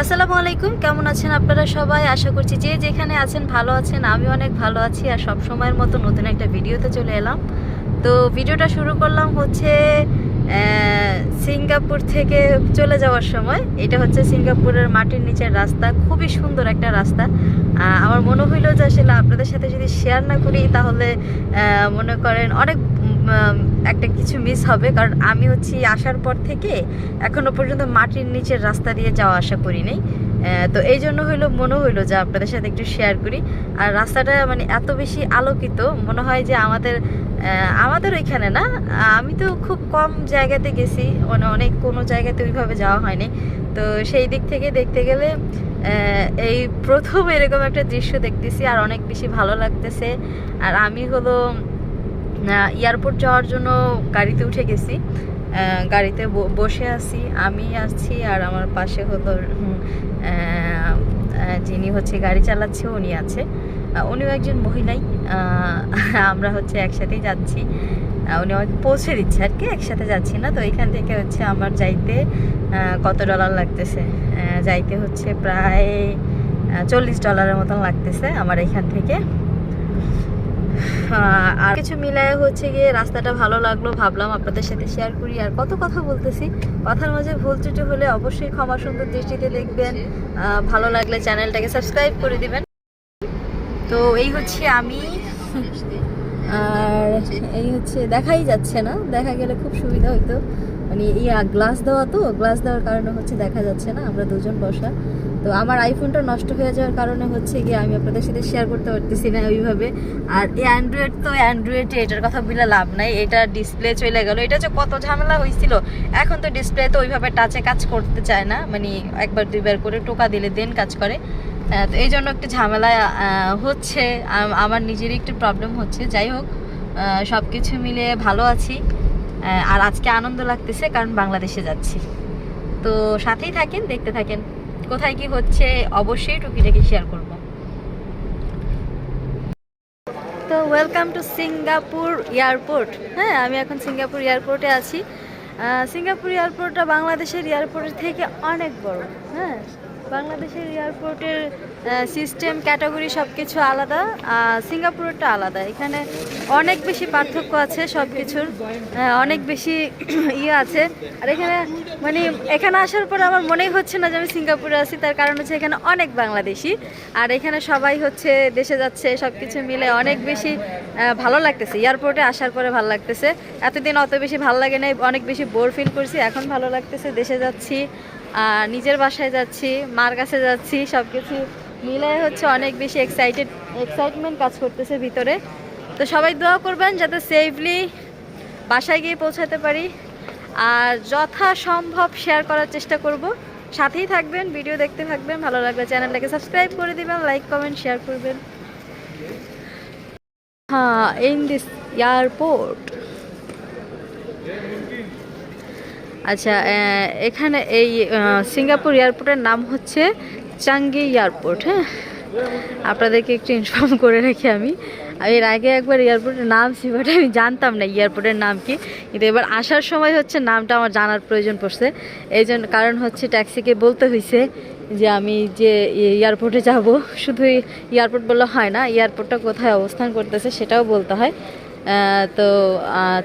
আসসালামু আলাইকুম। কেমন আছেন আপনারা সবাই? আশা করছি যে যেখানে আছেন ভালো আছেন। আমি অনেক ভালো আছি আর সব সময়ের মতো নতুন একটা ভিডিওতে চলে এলাম। তো ভিডিওটা শুরু করলাম হচ্ছে সিঙ্গাপুর থেকে চলে যাওয়ার সময়। এটা হচ্ছে সিঙ্গাপুরের মাটির নিচের রাস্তা। খুবই সুন্দর একটা রাস্তা। আমার মনে হইল যে আসলে আপনাদের সাথে যদি শেয়ার না করি তাহলে মনে করেন অনেক একটা কিছু মিস হবে। কারণ আমি হচ্ছি আসার পর থেকে এখনও পর্যন্ত মাটির নিচের রাস্তা দিয়ে যাওয়া আসা করি তো এই জন্য হইল, মনে হইল যে আপনাদের সাথে একটু শেয়ার করি। আর রাস্তাটা মানে এত বেশি আলোকিত, মনে হয় যে আমাদের আমাদের ওইখানে না, আমি তো খুব কম জায়গাতে গেছি মানে অনেক কোনো জায়গাতে ওইভাবে যাওয়া হয়নি। তো সেই দিক থেকে দেখতে গেলে এই প্রথম এরকম একটা দৃশ্য দেখতেছি, আর অনেক বেশি ভালো লাগতেছে। আর আমি হলো এয়ারপোর্ট যাওয়ার জন্য গাড়িতে উঠে গেছি। গাড়িতে বসে আছি, আমি আছি আর আমার পাশে হলো যিনি হচ্ছে গাড়ি চালাচ্ছে, উনি আছে। উনিও একজন মহিলাই। আমরা হচ্ছে একসাথেই যাচ্ছি। উনি আমাকে পৌঁছে দিচ্ছে আর কি, একসাথে যাচ্ছি না। তো এখান থেকে হচ্ছে আমার যাইতে কত ডলার লাগতেছে? যাইতে হচ্ছে প্রায় চল্লিশ ডলারের মতন লাগতেছে আমার এখান থেকে। আর কিছু মিলায় হচ্ছে গিয়ে রাস্তাটা ভালো লাগল ভাবলাম আপনাদের সাথে শেয়ার করি। আর কত কথা বলতেছি কথার মাঝে ভুল ত্রুটি হলে অবশ্যই ক্ষমা সুন্দর দৃষ্টিতে দেখবেন। ভালো লাগলে চ্যানেলটাকে সাবস্ক্রাইব করে দিবেন। তো এই হচ্ছে আমি। আর এই হচ্ছে দেখাই যাচ্ছে না দেখা গেলে খুব সুবিধা হইতো। মানে এই গ্লাস দেওয়া তো গ্লাস দেওয়ার কারণে হচ্ছে দেখা যাচ্ছে না আমরা দুজন বসা। তো আমার আইফোনটা নষ্ট হয়ে যাওয়ার কারণে হচ্ছে গিয়ে আমি আপনাদের সাথে শেয়ার করতে পারতেছি না ওইভাবে। আর এই অ্যান্ড্রয়েড তো অ্যান্ড্রয়েডে এটার কথা বলে লাভ নাই, এটা ডিসপ্লে চলে গেল। এটা যে কত ঝামেলা হয়েছিল এখন তো ডিসপ্লে তো ওইভাবে টাচে কাজ করতে চায় না মানে একবার দুইবার করে টোকা দিলে দেন কাজ করে। তো এই জন্য একটু ঝামেলা হচ্ছে আমার নিজেরই একটু প্রবলেম হচ্ছে। যাই হোক সব কিছু মিলে ভালো আছি। আর আজকে আনন্দ লাগতেছে, কারণ বাংলাদেশে যাচ্ছি। তো সাথেই থাকেন, দেখতে থাকেন। কোথায় কি হচ্ছে, অবশ্যই টুকিটাকি শেয়ার করব। তো ওয়েলকাম টু সিঙ্গাপুর এয়ারপোর্ট হ্যাঁ আমি এখন সিঙ্গাপুর এয়ারপোর্টে আছি। সিঙ্গাপুর এয়ারপোর্টটা বাংলাদেশের এয়ারপোর্টের থেকে অনেক বড়। হ্যাঁ বাংলাদেশের এয়ারপোর্টের সিস্টেম ক্যাটাগরি সব কিছু আলাদা সিঙ্গাপুরেরটা আলাদা। এখানে অনেক বেশি পার্থক্য আছে সব কিছুর অনেক বেশি ইয়ে আছে। আর এখানে মানে এখানে আসার পর আমার মনেই হচ্ছে না যে আমি সিঙ্গাপুরে আছি, তার কারণ হচ্ছে এখানে অনেক বাংলাদেশি। আর এখানে সবাই হচ্ছে দেশে যাচ্ছে সব কিছু মিলে অনেক বেশি ভালো লাগতেছে। এয়ারপোর্টে আসার পরে ভালো লাগতেছে। এতদিন অত বেশি ভালো লাগে নাই, অনেক বেশি বোর ফিল করছি, এখন ভালো লাগতেছে, দেশে যাচ্ছি। নিজের বাসায় যাচ্ছি, মার কাছে যাচ্ছি সব কিছু মিলে হচ্ছে অনেক বেশি এক্সাইটেড এক্সাইটমেন্ট কাজ করতেছে ভিতরে। তো সবাই দোয়া করবেন যাতে সেফলি বাসায় গিয়ে পৌঁছাতে পারি। আর যথাসম্ভব শেয়ার করার চেষ্টা করব। সাথেই থাকবেন ভিডিও দেখতে থাকবেন, ভালো লাগলে চ্যানেলটাকে সাবস্ক্রাইব করে দিবেন লাইক কমেন্ট শেয়ার করবেন। হ্যাঁ ইন দিস এয়ারপোর্ট আচ্ছা এখানে এই সিঙ্গাপুর এয়ারপোর্টের নাম হচ্ছে চাঙ্গি এয়ারপোর্ট হ্যাঁ? আপনাদেরকে একটু ইনফর্ম করে রাখি আমি। এর আগে একবার এয়ারপোর্টের নাম ছিল বাট আমি জানতাম না এয়ারপোর্টের নাম কি। কিন্তু এবার আসার সময় হচ্ছে নামটা আমার জানার প্রয়োজন পড়ছে। এই জন্য কারণ হচ্ছে ট্যাক্সিকে বলতে হয়েছে যে আমি যে এয়ারপোর্টে যাব, শুধু এয়ারপোর্ট বললে হয় না, এয়ারপোর্টটা কোথায় অবস্থান করতেছে সেটাও বলতে হয়। তো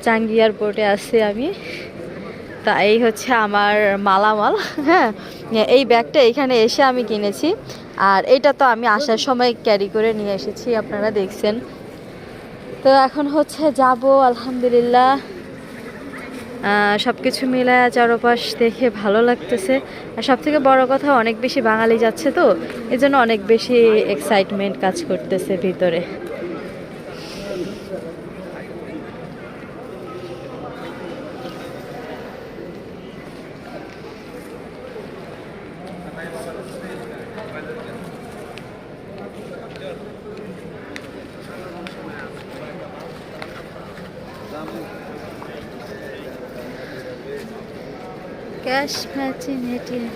চাঙ্গি এয়ারপোর্টে আসছি আমি। তা এই হচ্ছে আমার মালামাল হ্যাঁ? এই ব্যাগটা এখানে এসে আমি কিনেছি। আর এটা তো আমি আসার সময় ক্যারি করে নিয়ে এসেছি, আপনারা দেখছেন। তো এখন হচ্ছে যাব, আলহামদুলিল্লাহ। সব কিছু মিলায় চারপাশ দেখে ভালো লাগতেছে। আর সব থেকে বড় কথা, অনেক বেশি বাঙালি যাচ্ছে তো এই জন্য অনেক বেশি এক্সাইটমেন্ট কাজ করতেছে ভিতরে। ক্যাশ ম্যাচিং এটিএম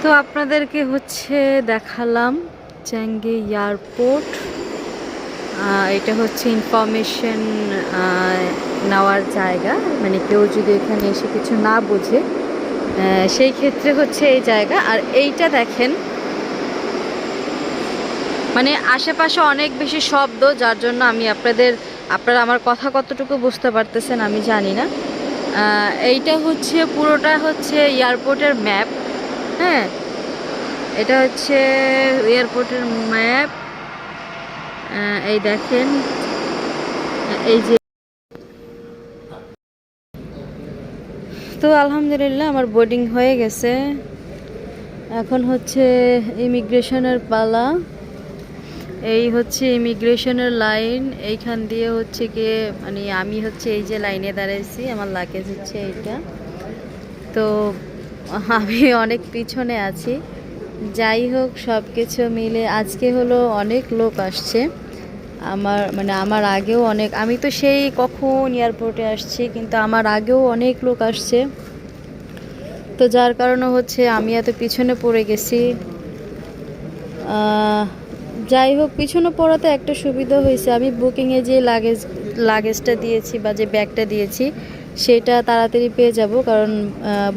তো আপনাদেরকে হচ্ছে দেখালাম চ্যাঙ্গে এয়ারপোর্ট। এটা হচ্ছে ইনফরমেশন নেওয়ার জায়গা। মানে কেউ যদি এখানে এসে কিছু না বোঝে সেই ক্ষেত্রে হচ্ছে এই জায়গা। আর এইটা দেখেন মানে আশেপাশে অনেক বেশি শব্দ, যার জন্য আমি আপনাদের, আপনারা আমার কথা কতটুকু বুঝতে পারতেছেন আমি জানি না। এইটা হচ্ছে, পুরোটা হচ্ছে এয়ারপোর্টের ম্যাপ। হ্যাঁ এটা হচ্ছে এয়ারপোর্টের ম্যাপ। এই দেখেন, এই যে তো আলহামদুলিল্লাহ, আমার বোর্ডিং হয়ে গেছে। এখন হচ্ছে ইমিগ্রেশনের পালা। এই হচ্ছে ইমিগ্রেশনের লাইন এইখান দিয়ে হচ্ছে গিয়ে মানে আমি হচ্ছে এই যে লাইনে দাঁড়াইছি, আমার লাগেজ হচ্ছে এইটা। তো আমি অনেক পিছনে আছি। যাই হোক সব কিছু মিলে আজকে হলো অনেক লোক আসছে। আমার মানে আমার আগেও অনেক, আমি তো সেই কখন এয়ারপোর্টে আসছি, কিন্তু আমার আগেও অনেক লোক আসছে। তো যার কারণে হচ্ছে আমি এত পিছনে পড়ে গেছি। যাই হোক, পিছনে পড়াতে একটা সুবিধা হয়েছে। আমি বুকিংয়ে যে লাগেজ লাগেজটা দিয়েছি বা যে ব্যাগটা দিয়েছি, সেটা তাড়াতাড়ি পেয়ে যাব। কারণ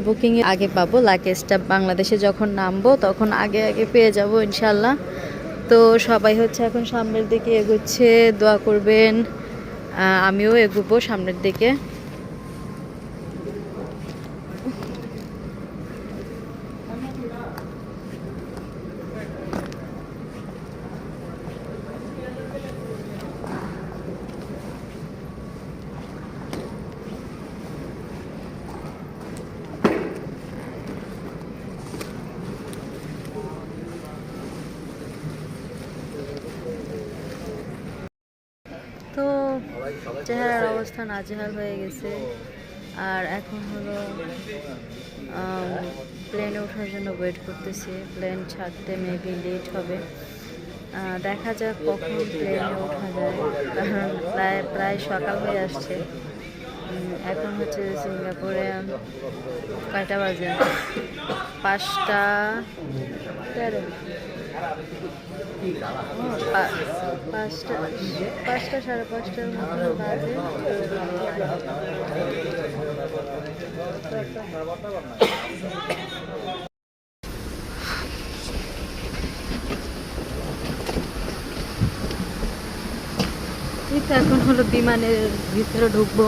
বুকিংয়ে আগে পাবো লাগেজটা বাংলাদেশে যখন নামবো, তখন আগে আগে পেয়ে যাব ইনশাল্লাহ তো সবাই হচ্ছে এখন সামনের দিকে এগোচ্ছে দোয়া করবেন। আমিও এগোবো সামনের দিকে তো চেহারার অবস্থা, নাজেহাল হয়ে গেছে। আর এখন হলো প্লেনে ওঠার জন্য ওয়েট করতেছি। প্লেন ছাড়তে মেবি লেট হবে। দেখা যাক কখন প্লেনে ওঠা যায়। প্রায় প্রায় সকাল হয়ে আসছে। এখন হচ্ছে সিঙ্গাপুরে কয়টা বাজে? পাঁচটা তেরো। পাঁচটা পাঁচটা সাড়ে পাঁচটার এখন হলো বিমানের ভিতরে ঢুকবো।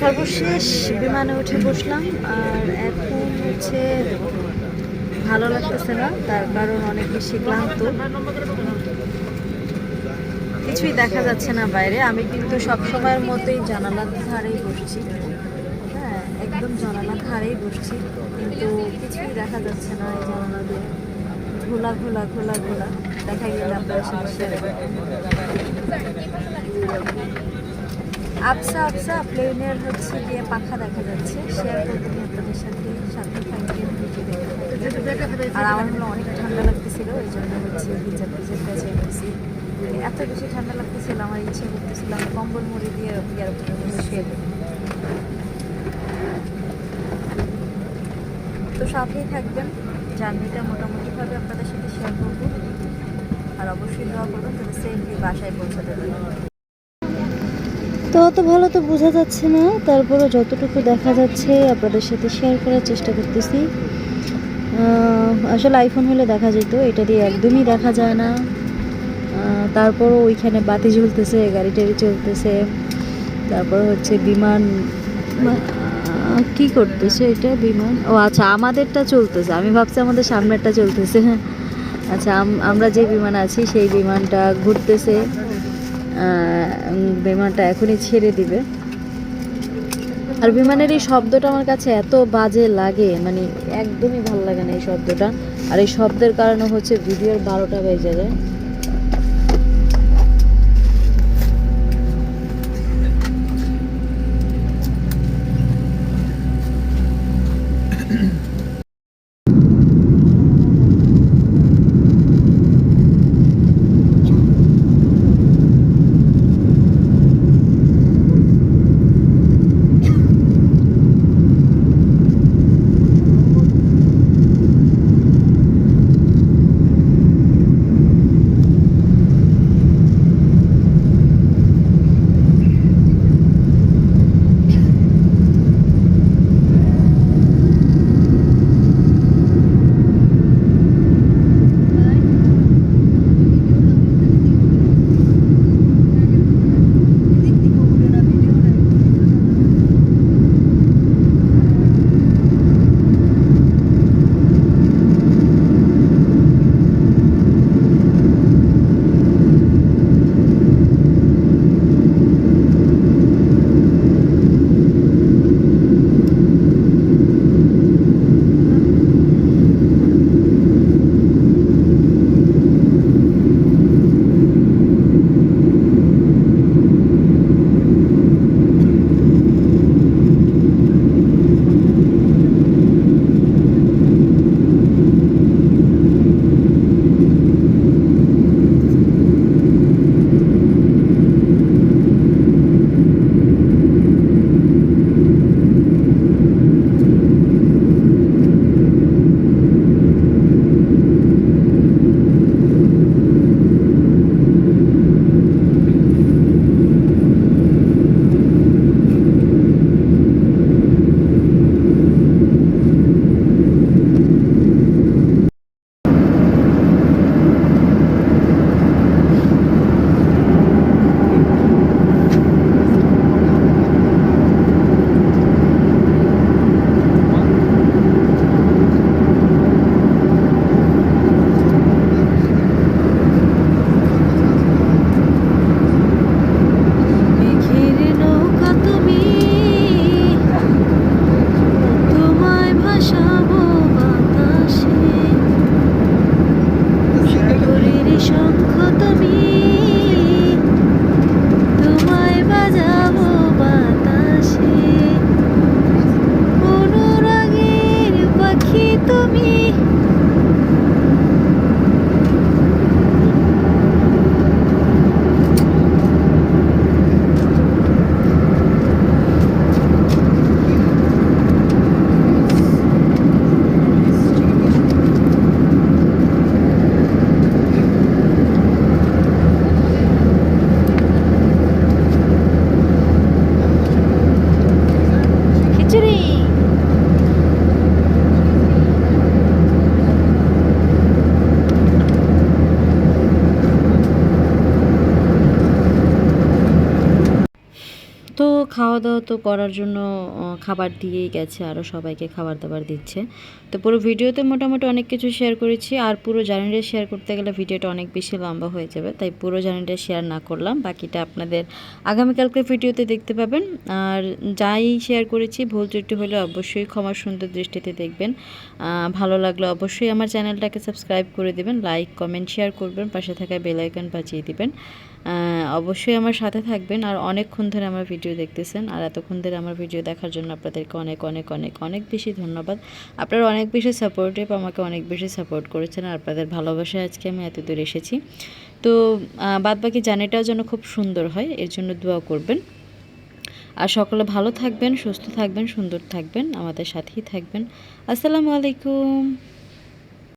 সর্বশেষ বিমানে উঠে বসলাম, আর এখন হচ্ছে ভালো লাগতেছে না, তার কারণ অনেক বেশি ক্লান্ত। কিছুই দেখা যাচ্ছে না বাইরে, আমি কিন্তু সব সময়ের মতোই জানালার ধারেই বসছি। হ্যাঁ একদম জানালার ধারেই বসছি, কিন্তু কিছুই দেখা যাচ্ছে না এই জানালা দিয়ে। ঘোলা ঘোলা ঘোলা ঘোলা। দেখা গেলে আপনার সাথে আবসা আবসা প্লেনের হচ্ছে গিয়ে পাখা দেখা যাচ্ছে। শেয়ার করতে আপনাদের সাথে সাথে থাকবেন আর আমার হলো অনেক ঠান্ডা লাগতেছিল ওই জন্য হচ্ছে ভিজা ভিজা বেঁচে গেছি এত বেশি ঠান্ডা লাগতেছিল, আমার ইচ্ছে করতেছিল আমি কম্বল মুড়ি দিয়ে এয়ারপোর্টের মধ্যে শুয়ে। তো সাথেই থাকবেন, জার্নিটা মোটামুটিভাবে আপনাদের সাথে শেয়ার করব। আর অবশ্যই দোয়া করবেন যাতে সেফলি বাসায় পৌঁছাতে পারি। তো অত ভালো তো বোঝা যাচ্ছে না। তারপরে যতটুকু দেখা যাচ্ছে আপনাদের সাথে শেয়ার করার চেষ্টা করতেছি। আসলে আইফোন হলে দেখা যেত এটা দিয়ে একদমই দেখা যায় না। আহ, তারপরও ওইখানে বাতি ঝুলতেছে গাড়ি টাড়ি চলতেছে। তারপর হচ্ছে বিমান কি করতেছে এটা বিমান? ও আচ্ছা আমাদেরটা চলতেছে আমি ভাবছি আমাদের সামনেরটা চলতেছে। আচ্ছা আম- আমরা যে বিমান আছি সেই বিমানটা ঘুরতেছে। বিমানটা এখনই ছেড়ে দিবে। আর বিমানের এই শব্দটা আমার কাছে এত বাজে লাগে মানে একদমই ভালো লাগে না এই শব্দটা। আর এই শব্দের কারণে হচ্ছে ভিডিওর বারোটা বেজে যায়। খাওয়া দাওয়া তো করার জন্য খাবার দিয়েই গেছে আরও সবাইকে খাবার দাবার দিচ্ছে। তো পুরো ভিডিওতে মোটামুটি অনেক কিছু শেয়ার করেছি, আর পুরো জার্নিটা শেয়ার করতে গেলে ভিডিওটা অনেক বেশি লম্বা হয়ে যাবে, তাই পুরো জার্নিটা শেয়ার না করলাম, বাকিটা আপনাদের আগামীকালকে ভিডিওতে দেখতে পাবেন। আর যাই শেয়ার করেছি, ভুল ত্রুটি হলে অবশ্যই ক্ষমা সুন্দর দৃষ্টিতে দেখবেন। ভালো লাগলে অবশ্যই আমার চ্যানেলটাকে সাবস্ক্রাইব করে দেবেন লাইক কমেন্ট শেয়ার করবেন, পাশে থাকা বেল আইকন বাজিয়ে দিবেন। অবশ্যই আমার সাথে থাকবেন আর অনেকক্ষণ ধরে আমার ভিডিও দেখতেছেন আর এতক্ষণ ধরে আমার ভিডিও দেখার জন্য আপনাদেরকে অনেক অনেক অনেক অনেক বেশি ধন্যবাদ। আপনারা অনেক বেশি সাপোর্টিভ আমাকে অনেক বেশি সাপোর্ট করেছেন আর আপনাদের ভালোবাসায় আজকে আমি এত দূর এসেছি। তো বাদ বাকি জার্নিটাও যেন খুব সুন্দর হয়, এর জন্য দোয়া করবেন। আর সকলে ভালো থাকবেন, সুস্থ থাকবেন, সুন্দর থাকবেন, আমাদের সাথেই থাকবেন। আসসালামু আলাইকুম।